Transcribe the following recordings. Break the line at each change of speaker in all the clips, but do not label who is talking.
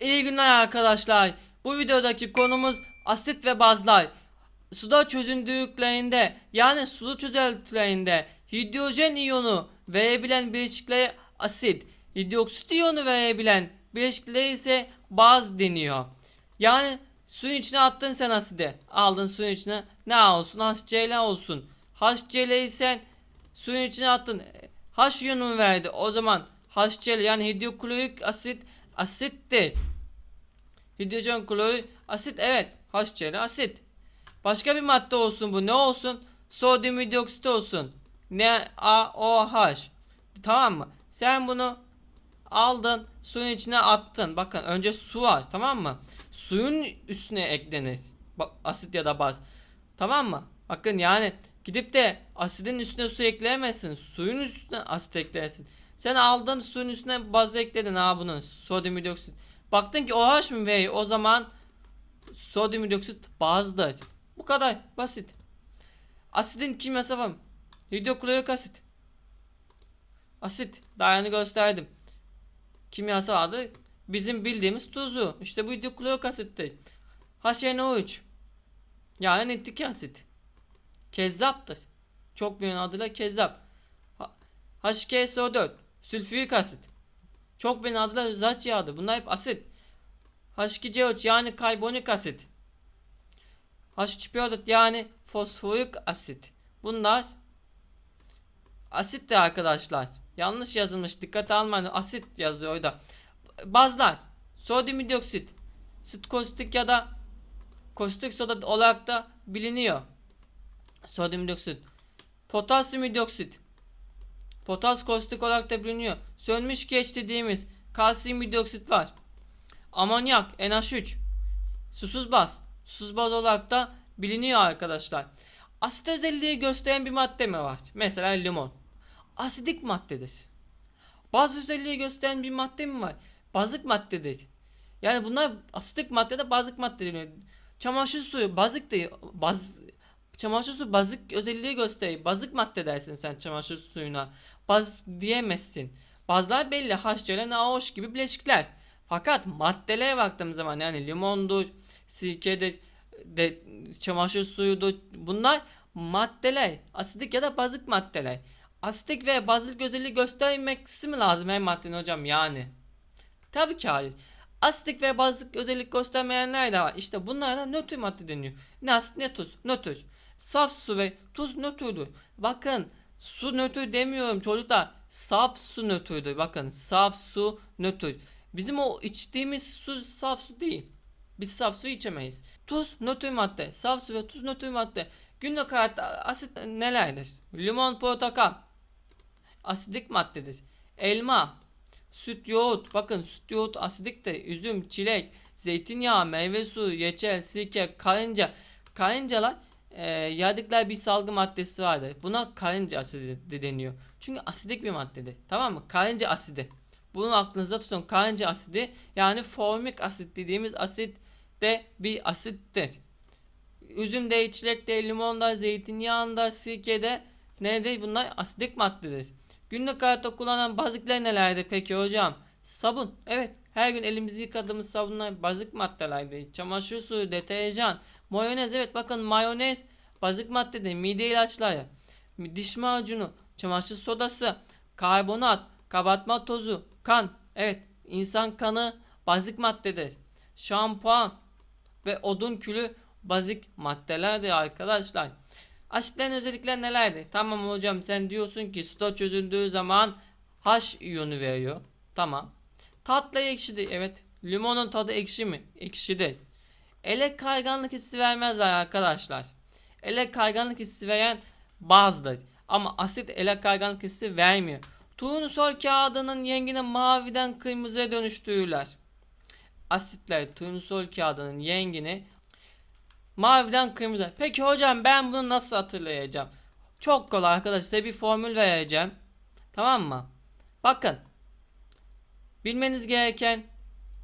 İyi günler arkadaşlar. Bu videodaki konumuz asit ve bazlar. Suda çözündüklerinde yani sulu çözeltilerinde hidrojen iyonu verebilen bileşiklere asit, hidroksit iyonu verebilen bileşiklere ise baz deniyor. Yani suyun içine attın sen asidi. Aldın suyun içine ne olsun? HCl olsun. HCl'yi sen suyun içine attın. H iyonu verdi. O zaman HCl yani hidroklorik asit asittir. Hidrojen klorür asit evet. HCl asit. Başka bir madde olsun bu. Ne olsun? Sodyum hidroksit olsun. NaOH. Tamam mı? Sen bunu aldın, suyun içine attın. Bakın önce su var, tamam mı? Suyun üstüne eklenir. Asit ya da baz. Tamam mı? Bakın yani gidip de asidin üstüne su ekleyemezsin. Suyun üstüne asit eklersin. Sen aldın suyun üstüne baz ekledin ha bunun. Sodyum hidroksit. Baktın ki OH mı veriyor? O zaman sodyum hidroksit bazdır. Bu kadar basit. Asidin kimyasal formu. Hidroklorik asit. Asit. Daha yeni gösterdim. Kimyasal adı bizim bildiğimiz tuzu. İşte bu hidroklorik asittir. HNO3. Yani nitrik asit. Kezzaptır. Çok bilinen adıyla kezzap. H- H2SO4. Sülfürik asit. Çok bilinen adıyla zat yağıdır. Bunlar hep asit. H2CO3 yani karbonik asit. H3PO4 yani fosforik asit. Bunlar asittir arkadaşlar. Yanlış yazılmış. Dikkat almayın. Asit yazıyor orada. Bazlar. Sodyum hidroksit. Süt kostik ya da kostik soda olarak da biliniyor. Sodyum hidroksit. Potasyum hidroksit. Potas kostik olarak da biliniyor. Sönmüş geç dediğimiz kalsiyum hidroksit var. Amonyak NH3. Susuz baz. Susuz baz olarak da biliniyor arkadaşlar. Asit özelliği gösteren bir madde mi var? Mesela limon. Asidik maddedir. Baz özelliği gösteren bir madde mi var? Bazık maddedir. Yani bunlar asidik maddede bazık madde deniyor. Çamaşır suyu bazık değil. Baz, çamaşır suyu bazık özelliği gösteriyor. Bazık madde dersin sen çamaşır suyuna. Baz diyemezsin. Bazlar belli. HCl, NaOH gibi bileşikler. Fakat maddelere baktığım zaman yani limondur, sirkedir, de, çamaşır suyudur. Bunlar maddeler. Asidik ya da bazık maddeler. Asidik ve bazık özelliği göstermesi mi lazım her maddenin hocam yani? Tabii ki hayır. Asidik ve bazık özellik göstermeyenler de var. İşte bunlara nötr madde deniyor. Ne asit ne tuz. Nötr. Saf su ve tuz nötrdür. Bakın su nötr demiyorum çocuklar. Saf su nötrdür. Bakın saf su nötr. Bizim o içtiğimiz su saf su değil. Biz saf su içemeyiz. Tuz nötr madde. Saf su ve tuz nötr madde. Günlük hayatta asit nelerdir? Limon, portakal. Asidik maddedir. Elma, süt, yoğurt. Bakın süt, yoğurt asidiktir. Üzüm, çilek, zeytinyağı, meyve suyu, reçel, sirke, karınca. Karıncalar e, yağdıkları bir salgı maddesi vardır. Buna karınca asidi de deniyor. Çünkü asidik bir maddedir. Tamam mı? Karınca asidi. Bunu aklınızda tutun. Karınca asidi yani formik asit dediğimiz asit de bir asittir. Üzümde, çilekte, limonda, zeytinyağında, sirkede nedir? Bunlar asidik maddedir. Günlük hayatta kullanılan bazıklar nelerdir peki hocam? Sabun. Evet. Her gün elimizi yıkadığımız sabunlar bazık maddelerdir. Çamaşır suyu, deterjan, mayonez. Evet bakın mayonez bazık maddedir. Mide ilaçları, diş macunu, çamaşır sodası, karbonat, kabartma tozu, kan. Evet insan kanı bazık maddedir. Şampuan ve odun külü bazik maddelerdir arkadaşlar. Asitlerin özellikleri nelerdir? Tamam hocam sen diyorsun ki suda çözüldüğü zaman H iyonu veriyor. Tamam. Tatlı ekşidir. Evet. Limonun tadı ekşi mi? Ekşidir. Ele kayganlık hissi vermezler arkadaşlar. Ele kayganlık hissi veren bazıdır. Ama asit ele kayganlık hissi vermiyor. Turnusol kağıdının yengini maviden kırmızıya dönüştürürler. Asitler turnusol kağıdının yengini Maviden kırmızı. Peki hocam ben bunu nasıl hatırlayacağım? Çok kolay arkadaşlar size bir formül vereceğim. Tamam mı? Bakın. Bilmeniz gereken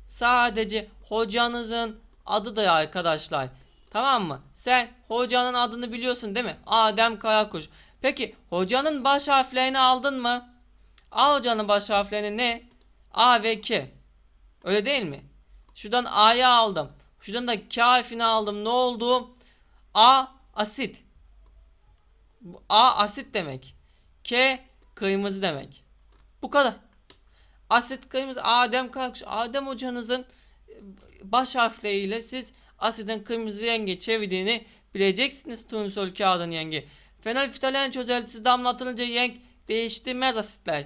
sadece hocanızın adıdır arkadaşlar. Tamam mı? Sen hocanın adını biliyorsun değil mi? Adem Karakuş. Peki hocanın baş harflerini aldın mı? A hocanın baş harflerini ne? A ve K. Öyle değil mi? Şuradan A'yı aldım. Şuradan da K harfini aldım. Ne oldu? A asit. A asit demek. K kırmızı demek. Bu kadar. Asit kırmızı Adem kalkış. Adem hocanızın e, baş harfleriyle siz asidin kırmızı rengi çevirdiğini bileceksiniz turnusol kağıdın rengi. Fenolftalen çözeltisi damlatılınca renk değiştirmez asitler.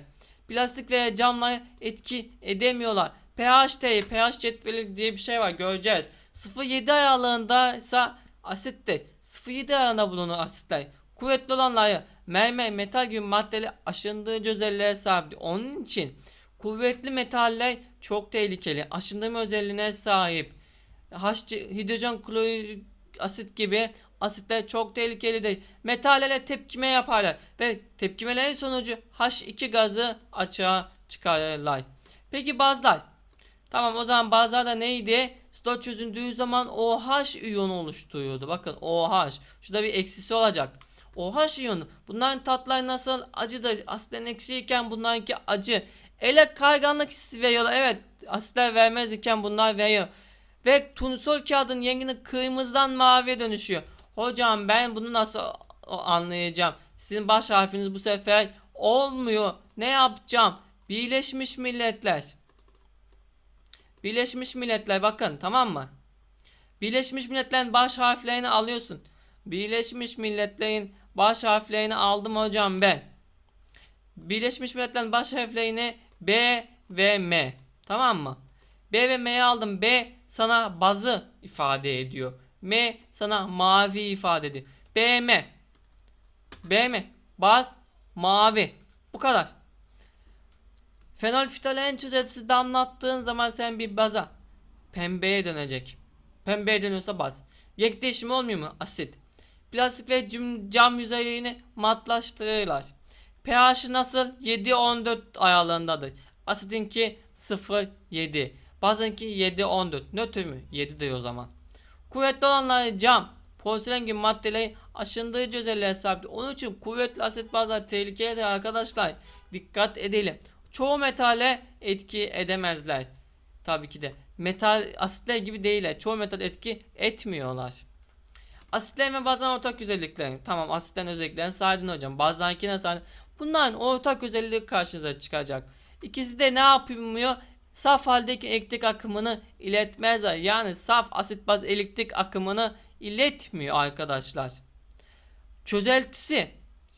Plastik veya camlara etki edemiyorlar. pH değeri, pH cetveli diye bir şey var göreceğiz. 0.7 aralığında ise asittir. 0.7 aralığında bulunur asitler. Kuvvetli olanları mermer, metal gibi maddeli aşındırıcı özelliğe sahiptir. Onun için kuvvetli metaller çok tehlikeli. Aşındırma özelliğine sahip. H hidrojen klorik asit gibi asitler çok tehlikelidir. Metallerle tepkime yaparlar ve tepkimelerin sonucu H2 gazı açığa çıkarırlar. Peki bazlar? Tamam o zaman bazlarda neydi? Stot çözündüğü zaman OH iyonu oluşturuyordu. Bakın OH. Şurada bir eksisi olacak. OH iyonu. Bunların tatları nasıl? Acıdır. Asitten ekşiyken bunlarınki acı. Ele kayganlık hissi veriyorlar. Evet asitler vermez iken bunlar veriyor. Ve turnusol kağıdın rengini kırmızıdan maviye dönüşüyor. Hocam ben bunu nasıl anlayacağım? Sizin baş harfiniz bu sefer olmuyor. Ne yapacağım? Birleşmiş Milletler. Birleşmiş Milletler bakın tamam mı? Birleşmiş Milletler'in baş harflerini alıyorsun. Birleşmiş Milletler'in baş harflerini aldım hocam ben. Birleşmiş Milletler'in baş harflerini B ve M. Tamam mı? B ve M'yi aldım. B sana bazı ifade ediyor. M sana mavi ifade ediyor. BM BM baz mavi. Bu kadar. Fenolftalen çözeltisi damlattığın zaman sen bir baza pembeye dönecek. Pembeye dönüyorsa baz. Renk değişimi olmuyor mu? Asit. Plastik ve cam, yüzeyini matlaştırırlar. pH'i nasıl? 7-14 ayarlarındadır. Asitinki 0-7. Bazınki 7-14. Nötr mü? 7'dir o zaman. Kuvvetli olanlar cam, porselen gibi maddeleri aşındırıcı özelliğe sahiptir. Onun için kuvvetli asit bazlar tehlikelidir arkadaşlar. Dikkat edelim. Çoğu metale etki edemezler. Tabii ki de. Metal asitler gibi değiller. Çoğu metal etki etmiyorlar. Asitler ve bazan ortak özellikler. Tamam asitten özelliklerini saydın hocam. Bazılarınkine saydın. Bunların ortak özelliği karşınıza çıkacak. İkisi de ne yapmıyor? Saf haldeki elektrik akımını iletmezler. Yani saf asit baz elektrik akımını iletmiyor arkadaşlar. Çözeltisi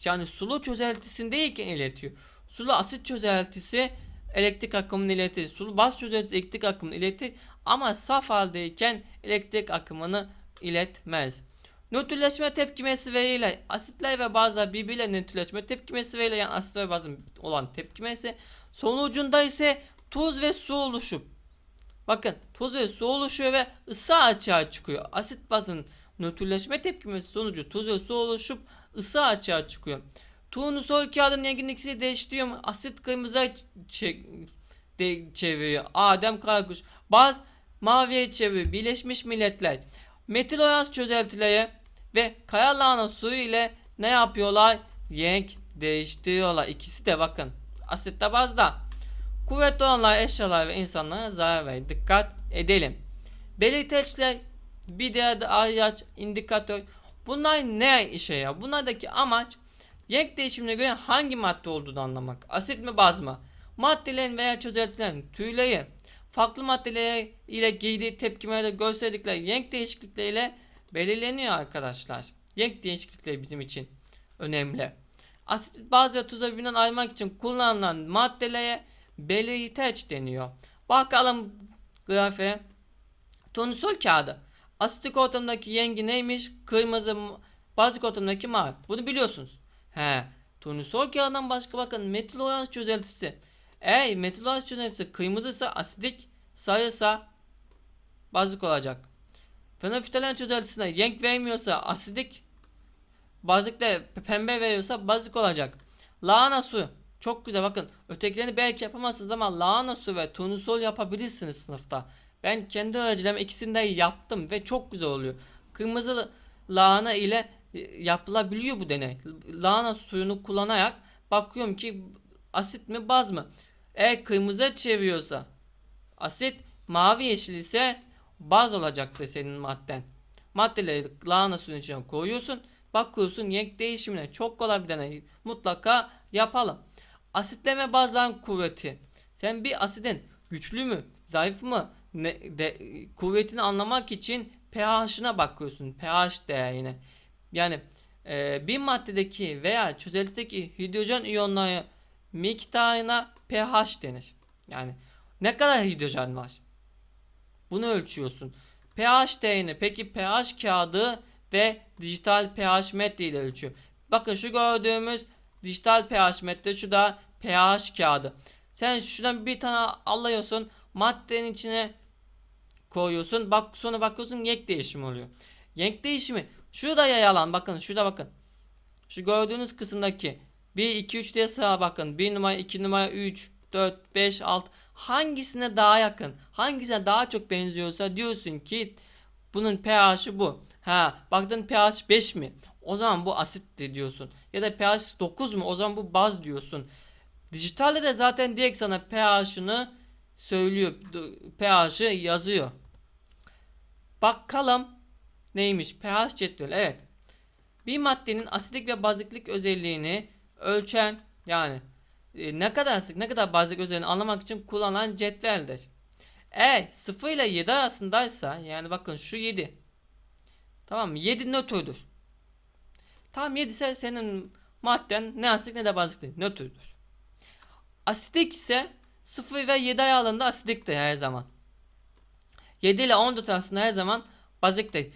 yani sulu çözeltisindeyken iletiyor. Sulu asit çözeltisi elektrik akımını iletir. Sulu baz çözeltisi elektrik akımını iletir ama saf haldeyken elektrik akımını iletmez. Nötrleşme tepkimesi veriyle asitler ve bazlar birbirine nötrleşme tepkimesi veriyle yani asit ve bazın olan tepkimesi sonucunda ise tuz ve su oluşup bakın tuz ve su oluşuyor ve ısı açığa çıkıyor. Asit bazın nötrleşme tepkimesi sonucu tuz ve su oluşup ısı açığa çıkıyor. Turnusol kağıdın renginin ikisi değiştiriyor mu? Asit kırmızıya de çeviriyor. Adem Karkuş. Baz maviye çeviriyor. Birleşmiş Milletler. Metil oyaz çözeltileri ve kaya lahana suyu ile ne yapıyorlar? Renk değiştiriyorlar. İkisi de bakın. Asitte bazda. Kuvvetli olanlar eşyalar ve insanlara zarar verir. Dikkat edelim. Belirteçler bir diğer de araç, indikatör. Bunlar ne işe ya? Bunlardaki amaç renk değişimine göre hangi madde olduğunu anlamak. Asit mi baz mı? Maddelerin veya çözeltilerin türleri farklı maddeler ile giydiği tepkimelerde gösterdikleri renk değişiklikleriyle belirleniyor arkadaşlar. Renk değişiklikleri bizim için önemli. Asit baz ve tuza birbirinden ayırmak için kullanılan maddelere belirteç deniyor. Bakalım grafiğe. Turnusol kağıdı. Asitik ortamdaki rengi neymiş? Kırmızı, bazik ortamdaki mavi. Bunu biliyorsunuz. He. Turnusol kağıdından başka bakın metil oranj çözeltisi. Eğer metil oranj çözeltisi kırmızıysa asidik, sarıysa bazik olacak. Fenolftalen çözeltisine renk vermiyorsa asidik, bazikle pembe veriyorsa bazik olacak. Lahana su. Çok güzel bakın. Ötekilerini belki yapamazsınız ama lahana su ve turnusol yapabilirsiniz sınıfta. Ben kendi öğrencilerime ikisini de yaptım ve çok güzel oluyor. Kırmızı lahana ile e, yapılabiliyor bu deney. Lahana suyunu kullanarak bakıyorum ki asit mi baz mı? Eğer kırmızı çeviriyorsa asit Mavi yeşil ise baz olacaktır senin madden. Maddeleri lahana suyun içine koyuyorsun. Bakıyorsun renk değişimine çok kolay bir deney mutlaka yapalım. Asitleme bazların kuvveti. Sen bir asidin güçlü mü, zayıf mı, ne, de, kuvvetini anlamak için pH'ına bakıyorsun. pH değerine. Yani e, bir maddedeki veya çözeltideki hidrojen iyonları miktarına pH denir. Yani ne kadar hidrojen var? Bunu ölçüyorsun. pH değerini peki pH kağıdı ve dijital pH metre ile ölçüyor. Bakın şu gördüğümüz dijital pH metre şu da pH kağıdı. Sen şuradan bir tane alıyorsun maddenin içine koyuyorsun. Bak sonra bakıyorsun renk değişimi oluyor. Renk değişimi şurada yayalan bakın şurada bakın. Şu gördüğünüz kısımdaki 1 2 3 diye sıra bakın. 1 numara 2 numara 3 4 5 6 hangisine daha yakın? Hangisine daha çok benziyorsa diyorsun ki bunun pH'i bu. Ha baktın pH 5 mi? O zaman bu asittir diyorsun. Ya da pH 9 mu? O zaman bu baz diyorsun. Dijitalde de zaten direkt sana pH'ını söylüyor. pH'ı yazıyor. Bakalım neymiş? pH cetveli. Evet. Bir maddenin asitlik ve baziklik özelliğini ölçen yani e, ne kadar asitlik ne kadar bazik özelliğini anlamak için kullanılan cetveldir. E 0 ile 7 arasındaysa yani bakın şu 7. Tamam mı? 7 nötrdür. Tamam 7 ise senin madden ne asitlik ne de baziklik nötrdür. Asidik ise 0 ve 7 aralığında asidiktir her zaman. 7 ile 14 arasında her zaman baziktir.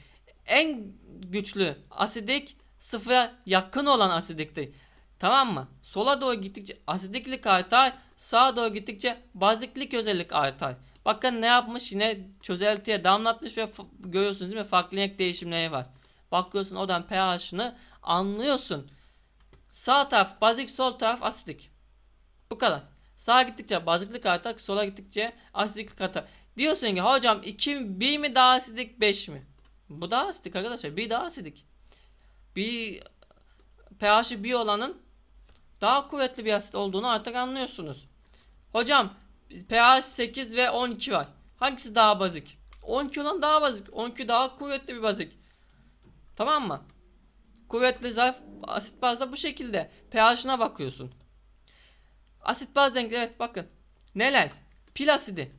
En güçlü asidik sıfıra yakın olan asidiktir. Tamam mı? Sola doğru gittikçe asidiklik artar, sağa doğru gittikçe baziklik özellik artar. Bakın ne yapmış yine çözeltiye damlatmış ve görüyorsunuz değil mi? Farklı renk değişimleri var. Bakıyorsun oradan pH'ını anlıyorsun. Sağ taraf bazik, sol taraf asidik. Bu kadar. Sağa gittikçe baziklik artar, sola gittikçe asidiklik artar. Diyorsun ki hocam 2 1 mi daha asidik 5 mi? Bu daha asidik arkadaşlar. Bir daha asidik. Bir pH'i bir olanın daha kuvvetli bir asit olduğunu artık anlıyorsunuz. Hocam pH 8 ve 12 var. Hangisi daha bazik? 12 olan daha bazik. 12 daha kuvvetli bir bazik. Tamam mı? Kuvvetli zayıf asit bazda bu şekilde. pH'ına bakıyorsun. Asit baz denkleri evet bakın. Neler? Pil asidi.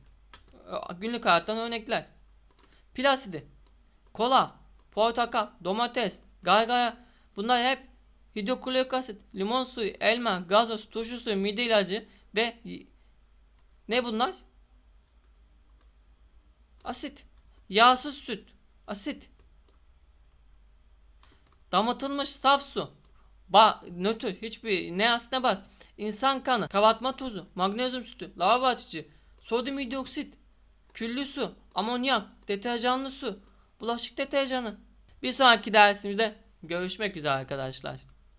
Günlük hayattan örnekler. Pil asidi. Kola, portakal, domates, gargara bunlar hep hidroklorik asit, limon suyu, elma, gazoz, turşu suyu, mide ilacı ve ne bunlar? Asit. Yağsız süt. Asit. Damıtılmış saf su. Ba nötr hiçbir ne as ne baz. İnsan kanı, kabartma tozu, magnezyum sütü, lavabo açıcı, sodyum hidroksit, küllü su, amonyak, deterjanlı su, bulaşık deterjanı. Bir sonraki dersimizde görüşmek üzere arkadaşlar.